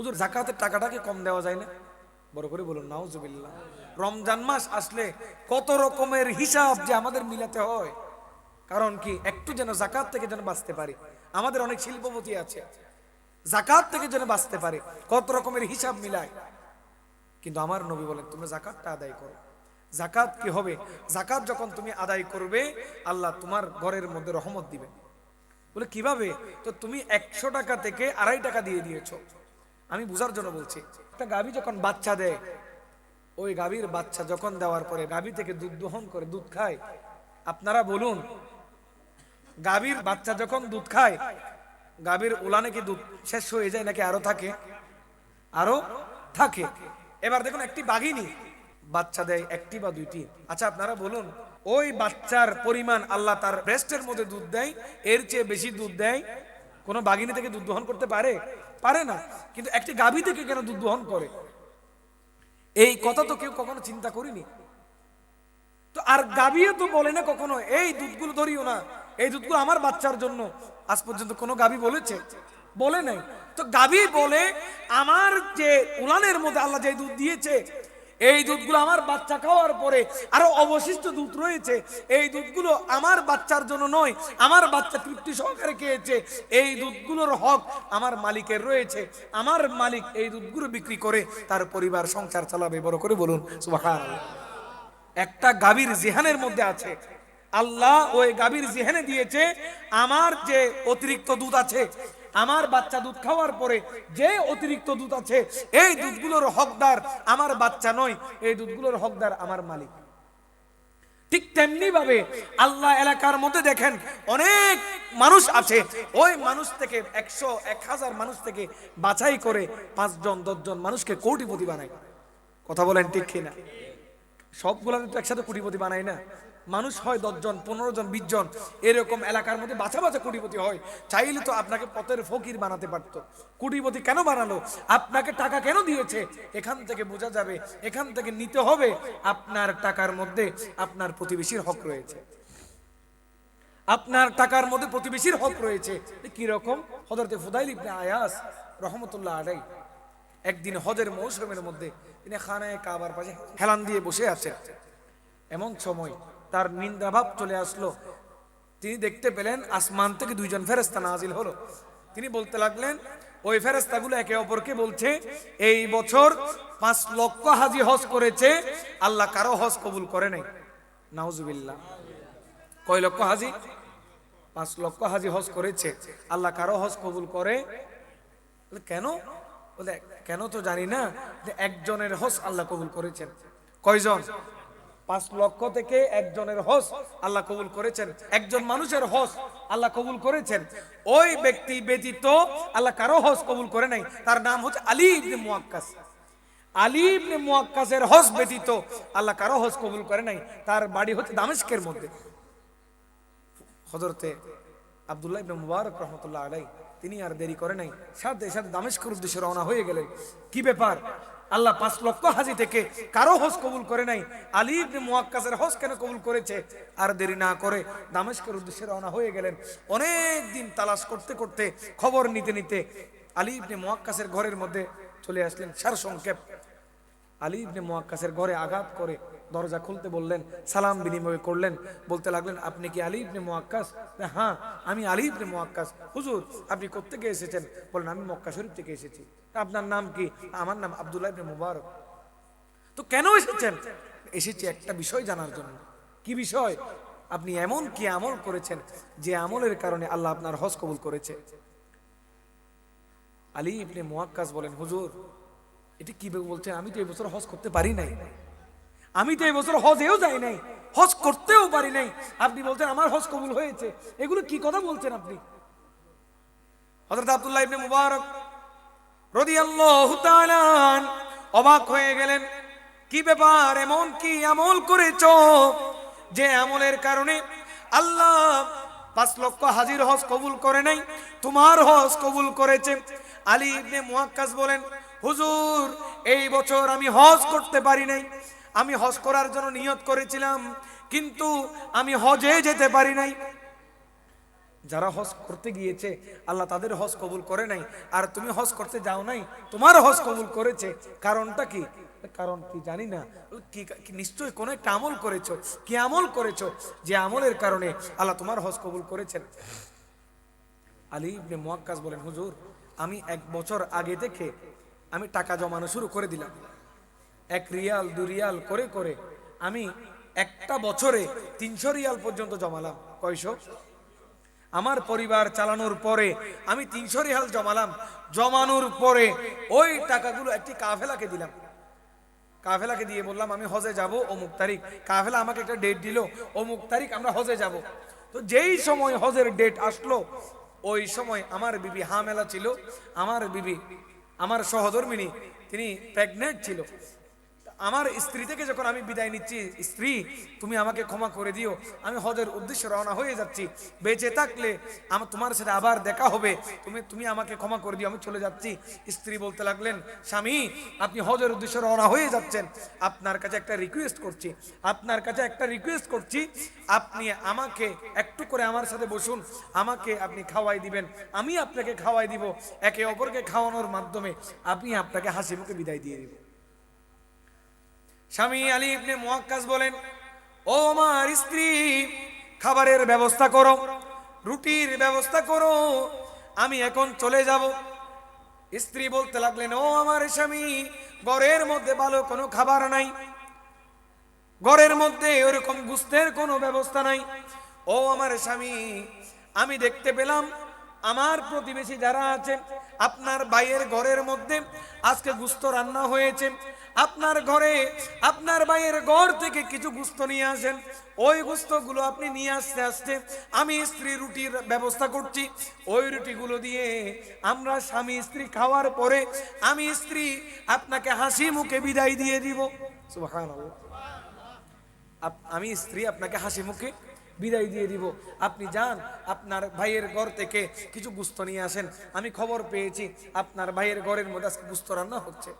হুজুর, জাকাতের টাকাটা কি কম দেওয়া যায় না? বড় করে বলুন, নাউজুবিল্লাহ। রমজান মাস আসলে কত রকমের হিসাব যে আমাদের মিলাতে হয়। কারণ কি, একটু যেন জাকাত থেকে যেন বাঁচতে পারি। আমাদের অনেক শিল্পপতি আছে, জাকাত থেকে যেন বাঁচতে পারে, কত রকমের হিসাব মিলায়। কিন্তু আমার নবী বলেন তুমি জাকাতটা আদায় করো। জাকাত কি হবে? জাকাত যখন তুমি আদায় করবে, আল্লাহ তোমার ঘরের মধ্যে রহমত দিবে বলে, কীভাবে? তো তুমি একশো টাকা থেকে আড়াই টাকা দিয়ে দিয়েছ। আমি বুঝার জন্য বলছি, একটা গাভী যখন বাচ্চা দেয়, ওই গাভীর বাচ্চা যখন দেওয়ার পরে গাভী থেকে দুধ দহন করে দুধ খায়, আপনারা বলুন, গাভীর বাচ্চা যখন দুধ খায়, গাভীর উলানে কি দুধ শেষ হয়ে যায় নাকি আরও থাকে? আরও থাকে। এবার দেখুন, একটি বাঘিনী বাচ্চা দেয় একটি বা দুইটি। আচ্ছা আপনারা বলুন, ওই বাচ্চার পরিমাণ আল্লাহ তার ব্রেস্টের মধ্যে দুধ দেয়, এর চেয়ে বেশি দুধ দেয়? কোনো বাঘিনী থেকে দুধ দহন করতে পারে? পারে না। কিন্তু একটি গাভী থেকে কেন দুধ দহন করে? এই কথা তো কেউ কখনো চিন্তা করিনি। তো আর গাভীও তো বলে না কখনো, এই দুধগুলো ধরিও না। এই দুধগুলো আমার বাচ্চার জন্য। আজ পর্যন্ত কোনো গাভী বলেছে? বলে নাই। তো গাভী বলে, আমার যে উলানের মধ্যে আল্লাহ যে দুধ দিয়েছে এই দুধগুলো আমার বাচ্চা খাওয়ার পরে আরও অবশিষ্ট দুধ রয়েছে। এই দুধগুলো আমার বাচ্চার জন্য নয়, আমার বাচ্চা তৃপ্তি সহকারে খেয়েছে। এই দুধগুলোর হক আমার মালিকের রয়েছে। আমার মালিক এই দুধগুলো বিক্রি করে তার পরিবার সংসার চালাবে। বড় করে বলুন একটা গাভীর জেহানের মধ্যে আছে। আল্লাহ ওই গাভীর জেহানে দিয়েছে, আমার যে অতিরিক্ত দুধ আছে আমার বাচ্চা দুধ খাওয়ার পরে যে অতিরিক্ত দুধ আছে, এই দুধগুলোর হকদার আমার বাচ্চা নয়, এই দুধগুলোর হকদার আমার মালিক। ঠিক তেমনি ভাবে আল্লাহ এলাকার মধ্যে দেখেন অনেক মানুষ আছে, ওই মানুষ থেকে একশো এক হাজার মানুষ থেকে বাছাই করে পাঁচজন, দশজন মানুষকে কোটিপতি বানায়। কথা বলেন ঠিক কিনা? সবগুলো তো একসাথে কোটিপতি বানায় না। মানুষ হয় দশজন পনেরো জন, বিশ জন, এরকম এলাকার মধ্যে বাছা বাছা কোটিপতি হয়। চাইলে তো আপনাকে পথের ফকির বানাতে পারতো। কোটিপতি কেন বানালো? আপনাকে টাকা কেন দিয়েছে? এখান থেকে বোঝা যাবে, এখান থেকে নিতে হবে। আপনার টাকার মধ্যে আপনার প্রতিবেশীর হক রয়েছে। আপনার টাকার মধ্যে প্রতিবেশীর হক রয়েছে। কি রকম হজরতে ফুদাইল ইবনে আয়াস রহমতুল্লাহ আলাই একদিন হজের মৌসুমের মধ্যে তিনি খানায় কাবার পাশে হেলান দিয়ে বসে আছেন। এমন সময় তার নিন্দাভাব চলে আসলো। তিনি দেখতে পেলেন আসমান থেকে দুইজন ফেরেস্তা নাজিল হলো। তিনি বলতে লাগলেন, ওই ফেরেস্তাগুলো একে অপরকে বলছে, এই বছর পাঁচ লক্ষ হাজি হজ করেছে, আল্লাহ কারও হজ কবুল করে নাই। নাউজুবিল্লাহ। কয় লক্ষ হাজি? পাঁচ লক্ষ হাজি হজ করেছে, আল্লাহ কারও হজ কবুল করে? কেন? বলে কেন তো জানি না যে একজনের হজ আল্লাহ কবুল করেছেন। কয়জন? পাঁচ লক্ষ থেকে একজনের হজ আল্লাহ কবুল করেছেন। একজন মানুষের হজ আল্লাহ কবুল করেছেন। ওই ব্যক্তি ব্যতীত আল্লাহ কারও হজ কবুল করে নাই। তার নাম হচ্ছে আলী ইবনে মুয়াক্কাস আলী ইবনে মুয়াক্কাসের হজ ব্যতীত আল্লাহ কারও হজ কবুল করে নাই। তার বাড়ি হচ্ছে দামেস্কের মধ্যে। হজরতে আব্দুল্লাহ মুবারক রহমতুল্লাহ আলাই তিনি আর দেরি করে নাই। সাথে সাথে দামেস্কর উদ্দেশ্যে রওনা হয়ে গেলেন। কি ব্যাপার? আল্লাহ পাঁচ লক্ষ হাজি থেকে কারও হজ কবুল করে নাই। আলী ইবনে মুয়াক্কাসের হজ কেন কবুল করেছে? আর দেরি না করে দামেস্কের উদ্দেশ্যে রওনা হয়ে গেলেন। অনেক দিন তালাশ করতে করতে খবর নিতে নিতে আলী ইবনে মুয়াক্কাসের ঘরের মধ্যে চলে আসলেন সার সংক্ষেপ আলী ইবনে মুয়াক্কাসের ঘরে আঘাত করে দরজা খুলতে বললেন, সালাম বিনিময় করলেন, বলতে লাগলেন, আপনি কি আলী ইবনে মুয়াক্কাস হ্যাঁ আমি আলী ইবনে মুয়াক্কাস হুজুর, আপনি কোত্থেকে এসেছেন? বলেন, আমি মক্কা শরীফ থেকে এসেছি। আপনার নাম কি? আমার নাম আব্দুল্লাহ ইবনে মুবারক। তো কেন এসেছেন? এসেছি একটা বিষয় জানার জন্য। কি বিষয়? আপনি এমন কি আমল করেছেন যে আমলের কারণে আল্লাহ আপনার হজ কবুল করেছে? আলী ইবনে মোয়াক্কাস বলেন, হুজুর, এটা কি বলছেন? আমি তো এই বছর হজ করতে পারি নাই। আমি তো এই বছর হজেও যাই নাই, হজ করতেও পারি নাই। আপনি বলছেন আমার হজ কবুল হয়েছে, এগুলো কি কথা বলছেন আপনি? হযরত আব্দুল্লাহ ইবনে মুবারক রাদিয়াল্লাহু তাআলা অবাক হয়ে গেলেন, কি ব্যাপার? এমন কি আমল করেছ যে আমলের কারণে আল্লাহ পাঁচ লক্ষ হাজির হজ কবুল করে নাই? তোমার হজ কবুল করেছে। আলী ইবনে মুয়াক্কাস বলেন, হুজুর, এই বছর আমি হজ করতে পারি নাই। আমি হজ করার জন্য নিয়ত করেছিলাম, কিন্তু আমি হজে যেতে পারি নাই। যারা হজ করতে গিয়েছে, আল্লাহ তাদের হজ কবুল করে নাই। আর তুমি হজ করতে যাও নাই, তোমার হজ কবুল করেছে। কারণটা কি? কারণ কি জানি না। কি নিশ্চয়ই কোনো একটা আমল করেছ, কি আমল করেছ, যে আমলের কারণে আল্লাহ তোমার হজ কবুল করেছেন। আলী ইবনে মুয়াক্কাস বলেন, হুজুর, আমি এক বছর আগে থেকে আমি টাকা জমানো শুরু করে দিলাম। এক রিয়াল, দু রিয়াল করে করে আমি একটা বছরে তিনশো রিয়াল পর্যন্ত জমালাম। কয়শো? আমার পরিবার চালানোর পরে আমি তিনশো রিয়াল জমালাম। জমানোর পরে ওই টাকাগুলো একটি কাফেলাকে দিলাম। কাফেলাকে দিয়ে বললাম, আমি হজে যাব, অমুক তারিখ। কাফেলা আমাকে একটা ডেট দিল, অমুক তারিখ আমরা হজে যাব। তো যেই সময় হজের ডেট আসলো, ওই সময় আমার বিবি হামেলা ছিল। আমার বিবি, আমার সহধর্মিনী, তিনি প্রেগনেন্ট ছিল। আমার স্ত্রী থেকে যখন আমি বিদায় নিচ্ছি, স্ত্রী, তুমি আমাকে ক্ষমা করে দিও, আমি হজের উদ্দেশ্যে রওনা হয়ে যাচ্ছি। বেঁচে থাকলে আমার, তোমার সাথে আবার দেখা হবে। তুমি তুমি আমাকে ক্ষমা করে দিও, আমি চলে যাচ্ছি। স্ত্রী বলতে লাগলেন, স্বামী, আপনি হজের উদ্দেশ্যে রওনা হয়ে যাচ্ছেন। আপনার কাছে একটা রিকোয়েস্ট করছি। আপনার কাছে একটা রিকোয়েস্ট করছি। আপনি আমাকে একটু করে আমার সাথে বসুন। আমাকে আপনি খাওয়াই দিবেন। আমি আপনাকে খাওয়াই দিব। একে অপরকে খাওয়ানোর মাধ্যমে আপনি আপনাকে হাসি মুখে বিদায় দিয়ে দিব। স্বামী আলী ইবনে মুয়াক্কাস বলেন, ও আমার স্ত্রী, খাবারের ব্যবস্থা করো, রুটির ব্যবস্থা করো, আমি এখন চলে যাব। স্ত্রী বলতে লাগলেন, ও আমার স্বামী, ঘরের মধ্যে ভালো কোনো খাবার নাই, ঘরের মধ্যে ওরকম গুস্তের কোনো ব্যবস্থা নাই। ও আমার স্বামী, আমি দেখতে পেলাম আমার প্রতিবেশী যারা আছেন, আপনার ভাইয়ের ঘরের মধ্যে আজকে গুস্ত রান্না হয়েছে। আপনার ঘরে আপনার ভাইয়ের ঘর থেকে কিছু গুস্ত নিয়ে আসেন। ওই গুস্তগুলো আপনি নিয়ে আসতে আসতে আমি স্ত্রী রুটির ব্যবস্থা করছি। ওই রুটিগুলো দিয়ে আমরা স্বামী স্ত্রী খাওয়ার পরে আমি স্ত্রী আপনাকে হাসি মুখে বিদায় দিয়ে দিব। আমি স্ত্রী আপনাকে হাসি মুখে বিদায় দিয়ে দিব। আপনি যান, আপনার ভাইয়ের ঘর থেকে কিছু গুস্ত নিয়ে আসেন। আমি খবর পেয়েছি, আপনার ভাইয়ের ঘরের মধ্যে আজকে গুস্ত রান্না হচ্ছে।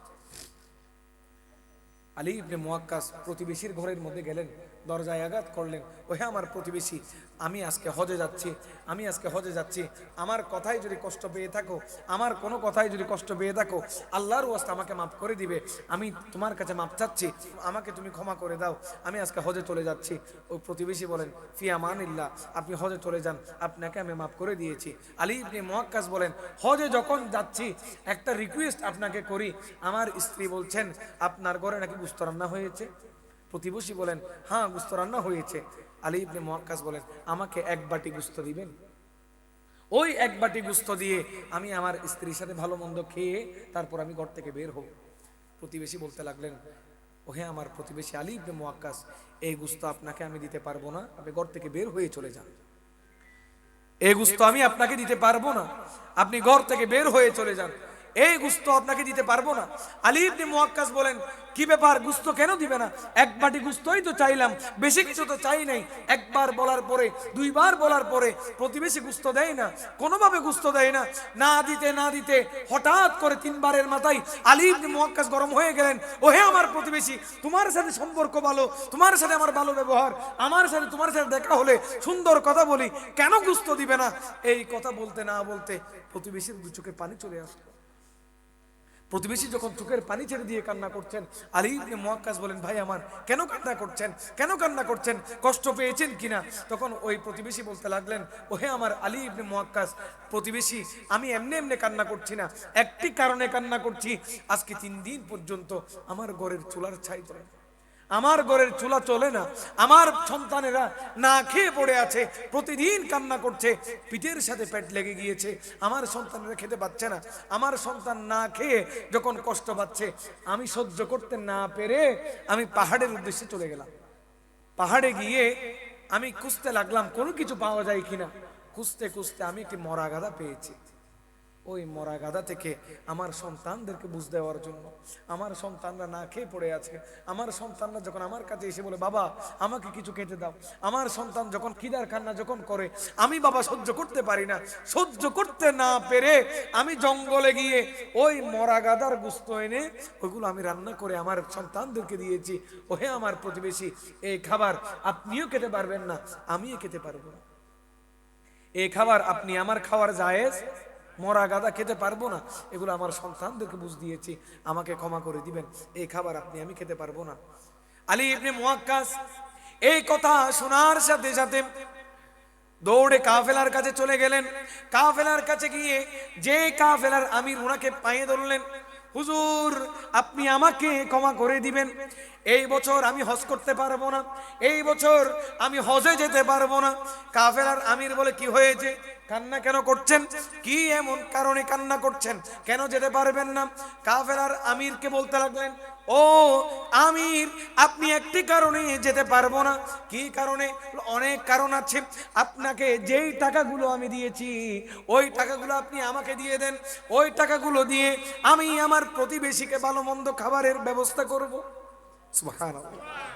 আলী ইবনে মোয়াক্কাস প্রতিবেশীর ঘরের মধ্যে গেলেন। দরজায় আঘাত করলেন, ওহে আমার প্রতিবেশী, আমি আজকে হজে যাচ্ছি, আমি আজকে হজে যাচ্ছি। আমার কথাই যদি কষ্ট পেয়ে থাকো, আমার কোনো কথাই যদি কষ্ট পেয়ে থাকো, আল্লাহর ওয়াস্তে আমাকে মাফ করে দিবে। আমি তোমার কাছে মাপ চাচ্ছি, আমাকে তুমি ক্ষমা করে দাও। আমি আজকে হজে চলে যাচ্ছি। ওই প্রতিবেশী বলেন ফিয়া মানিল্লাহ আপনি হজে চলে যান, আপনাকে আমি মাফ করে দিয়েছি। আলী ইবনে মুয়াক্কাস বলেন, হজে যখন যাচ্ছি, একটা রিকোয়েস্ট আপনাকে করি। আমার স্ত্রী বলছেন, আপনার ঘরে নাকি গুস্ত রান্না হয়েছে? প্রতিবেশী বলেন হ্যাঁ গুস্ত রান্না হয়েছে। আলী ইবনে মুয়াক্কাস বলেন, আমাকে এক বাটি গুস্ত দিবেন? ওই এক বাটি গুস্ত দিয়ে আমি আমার স্ত্রীর সাথে ভালো মন্দ খেয়ে তারপর আমি ঘর থেকে বের হব। প্রতিবেশী বলতে লাগলেন, ওহে আমার প্রতিবেশী আলী ইবনে মুয়াক্কাস এই গুস্ত আপনাকে আমি দিতে পারব না। আপনি ঘর থেকে বের হয়ে চলে যান। এই গুস্ত আমি আপনাকে দিতে পারব না। আপনি ঘর থেকে বের হয়ে চলে যান। এই গুস্ত আপনাকে দিতে পারব না। আলী ইবনে বলেন, কি ব্যাপার, গুস্ত কেন দিবে না? এক বাটি গুস্তই তো চাইলাম, বেশি কিছু তো চাই নাই। একবার বলার পরে, দুইবার বলার পরে প্রতিবেশী গুস্ত দেয় না, কোনোভাবে গুস্ত দেয় না। না দিতে না দিতে হঠাৎ করে তিনবারের মাথায় আলী ইবনে মুয়াক্কাস গরম হয়ে গেলেন, ওহে আমার প্রতিবেশী, তোমার সাথে সম্পর্ক ভালো, তোমার সাথে আমার ভালো ব্যবহার, আমার সাথে, তোমার সাথে দেখা হলে সুন্দর কথা বলি, কেন গুস্ত দিবে না? এই কথা বলতে না বলতে প্রতিবেশীর দু চোখে পানি চলে আসলো। প্রতিবেশী যখন চোখের পানি ছেড়ে দিয়ে কান্না করছেন, আলী ইবনে মহাকাস বলেন, ভাই আমার, কেন কান্না করছেন? কেন কান্না করছেন? কষ্ট পেয়েছেন কিনা? তখন ওই প্রতিবেশী বলতে লাগলেন, ওহে আমার আলী ইবনে মহাকাস প্রতিবেশী, আমি এমনি এমনি কান্না করছি না। একটি কারণে কান্না করছি। আজকে তিন দিন পর্যন্ত আমার ঘরের চুলার ছাই না। আমার ঘরের চুলা চলে না। আমার সন্তানেরা না খেয়ে পড়ে আছে, প্রতিদিন কান্না করছে, পিঠের সাথে পেট লেগে গিয়েছে। আমার সন্তানেরা খেতে পাচ্ছে না। আমার সন্তান না খেয়ে যখন কষ্ট পাচ্ছে, আমি সহ্য করতে না পেরে আমি পাহাড়ের উদ্দেশ্যে চলে গেলাম। পাহাড়ে গিয়ে আমি খুঁজতে লাগলাম, কোনো কিছু পাওয়া যায় কিনা। খুঁজতে খুঁজতে আমি একটি মরা গাদা পেয়েছি। ওই মরা গাদা থেকে আমার সন্তানদেরকে বুঝ দেওয়ার জন্য। আমার সন্তানরা না খেয়ে পড়ে আছে। আমার সন্তানরা যখন আমার কাছে এসে বলে, বাবা, আমাকে কিছু খেতে দাও। আমার সন্তান যখন খিদার কান্না যখন করে, আমি বাবা সহ্য করতে পারি না। সহ্য করতে না পেরে আমি জঙ্গলে গিয়ে ওই মরা গাদার গুস্ত এনে ওইগুলো আমি রান্না করে আমার সন্তানদেরকে দিয়েছি। ওহে আমার প্রতিবেশী এই খাবার আপনিও খেতে পারবেন না, আমিও খেতে পারব না। এই খাবার আপনি আমার খাওয়ার জায়েজ মরা গাদা খেতে পারব না। এগুলো আমার সন্তানদেরকে বুঝ দিয়েছি। আমাকে ক্ষমা করে দিবেন। এই খাবার আপনি, আমি খেতে পারব না। আলী ইবনে মুয়াক্কাস এই কথা শোনার সাথে সাথে দৌড়ে কাফেলার কাছে চলে গেলেন। কাফেলার কাছে গিয়ে যে কাফেলার আমির ওনাকে পায়ে ধরলেন, হুজুর, আপনি আমাকে ক্ষমা করে দিবেন। এই বছর আমি হজ করতে পারব না। এই বছর আমি হজে যেতে পারব না। কাফেলার আমির বলে, কি হয়েছে? কান্না কেন করছেন? কি এমন কারণে কান্না করছেন? কেন যেতে পারবেন না? কাফেলার আমিরকে বলতে লাগলেন, ও আমির, আপনি একটি কারণে যেতে পারব না। কি কারণে? অনেক কারণ আছে। আপনাকে যেই টাকাগুলো আমি দিয়েছি, ওই টাকাগুলো আপনি আমাকে দিয়ে দেন। ওই টাকাগুলো দিয়ে আমি আমার প্রতিবেশীকে ভালো মন্দ খাবারের ব্যবস্থা করব। সুবহানাল্লাহ।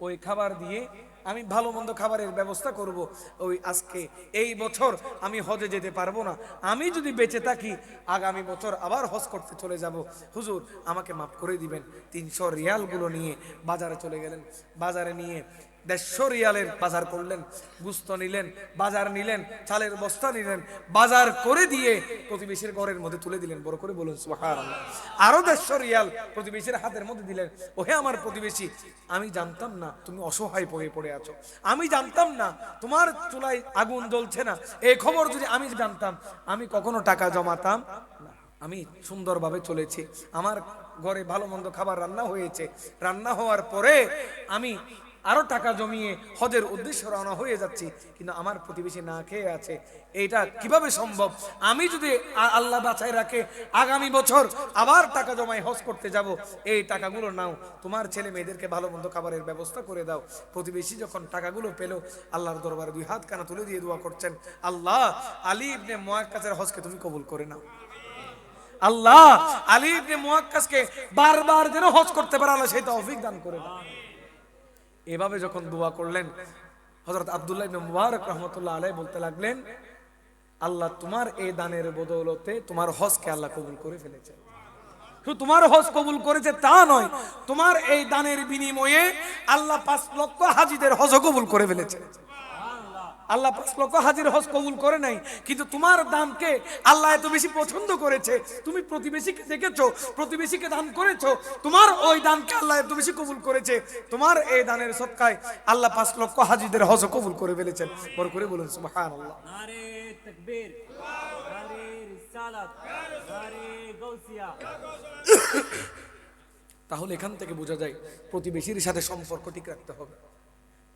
ওই খাবার দিয়ে আমি ভালো মন্দ খাবারের ব্যবস্থা করব। ওই আজকে, এই বছর আমি হজে যেতে পারব না। আমি যদি বেঁচে থাকি, আগামী বছর আবার হজ করতে চলে যাব। হুজুর, আমাকে মাফ করে দিবেন। তিনশো রিয়ালগুলো নিয়ে বাজারে চলে গেলেন। বাজারে নিয়ে দেড়শো রিয়ালের বাজার করলেন, গুস্ত নিলেন, বাজার নিলেন, চালের বস্তা নিলেন, বাজার করে দিয়ে প্রতিবেশীর ঘরের মধ্যে তুলে দিলেন। বড় করে বলুন আরও দেড়শো রিয়াল প্রতিবেশীর হাতের মধ্যে দিলেন, ওহে আমার প্রতিবেশী, আমি জানতাম না তুমি অসহায় পড়ে পড়ে আছো। আমি জানতাম না তোমার চুলায় আগুন জ্বলছে না। এই খবর যদি আমি জানতাম, আমি কখনো টাকা জমাতাম আমি সুন্দরভাবে চলেছি। আমার ঘরে ভালো মন্দ খাবার রান্না হয়েছে। রান্না হওয়ার পরে আমি আরও টাকা জমিয়ে হজের উদ্দেশ্যে রওনা হয়ে যাচ্ছি। কিন্তু আমার প্রতিবেশী না খেয়ে আছে। এটা কীভাবে সম্ভব? আমি যদি আল্লাহ বাঁচায় রাখে, আগামী বছর আবার টাকা জমায় হজ করতে যাব, এই টাকাগুলো নাও। তোমার ছেলে মেয়েদেরকে ভালো মন্দ খাবারের ব্যবস্থা করে দাও। প্রতিবেশী যখন টাকাগুলো পেল, আল্লাহর দরবারে দুই হাত কানা তুলে দিয়ে দোয়া করছেন, আল্লাহ, আলী ইবনে মুয়াক্কাসের হজকে তুমি কবুল করে নাও। আল্লাহ, আলী ইবনে মুয়াক্কাসকে বারবার যেন হজ করতে পারে, আল্লাহ সেই তৌফিক দান করে দাও। এভাবে যখন দোয়া করলেন হজরত আবদুল্লাহ মুবারক রহমতুল্লাহ আলাই বলতে লাগলেন, আল্লাহ তোমার এই দানের বদৌলতে তোমার হজকে আল্লাহ কবুল করে ফেলেছে। শুধু তোমার হজ কবুল করেছে তা নয়, তোমার এই দানের বিনিময়ে আল্লাহ পাঁচ লক্ষ হাজিদের হজ কবুল করে ফেলেছে। আল্লাহ পাঁচ লক্ষ হাজির হজ কবুল করে নাই কিন্তু তোমার দানকে আল্লাহ এত বেশি পছন্দ করেছে। তুমি প্রতিবেশীকে দেখেছ প্রতিবেশীকে দান করেছ তোমার ওই দানকে আল্লাহ এত বেশি কবুল করেছে। তোমার এই দানের সৎকায় আল্লাহ পাঁচ লক্ষ হাজিদের হজ কবুল করে ফেলেছেন। বড় করে বলুন গৌসিয়া তাহলে এখান থেকে বোঝা যায় প্রতিবেশীর সাথে সম্পর্ক ঠিক রাখতে হবে।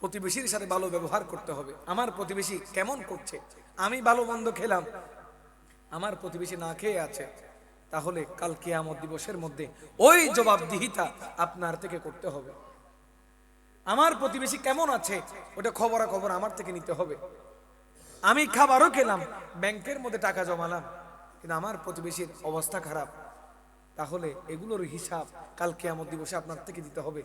প্রতিবেশীর সাথে ভালো ব্যবহার করতে হবে। আমার প্রতিবেশী কেমন করছে? আমি ভালো মন্দ খেলাম। আমার প্রতিবেশী না খেয়ে আছে। তাহলে কাল কিয়ামত দিবসের মধ্যে ওই জবাবদিহিতা আপনার থেকে করতে হবে। আমার প্রতিবেশী কেমন আছে, ওটা খবরা খবর আমার থেকে নিতে হবে। আমি খাবারও খেলাম, ব্যাংকের মধ্যে টাকা জমালাম, কিন্তু আমার প্রতিবেশীর অবস্থা খারাপ। তাহলে এগুলোর হিসাব কাল কেয়ামত দিবসে আপনার থেকে দিতে হবে।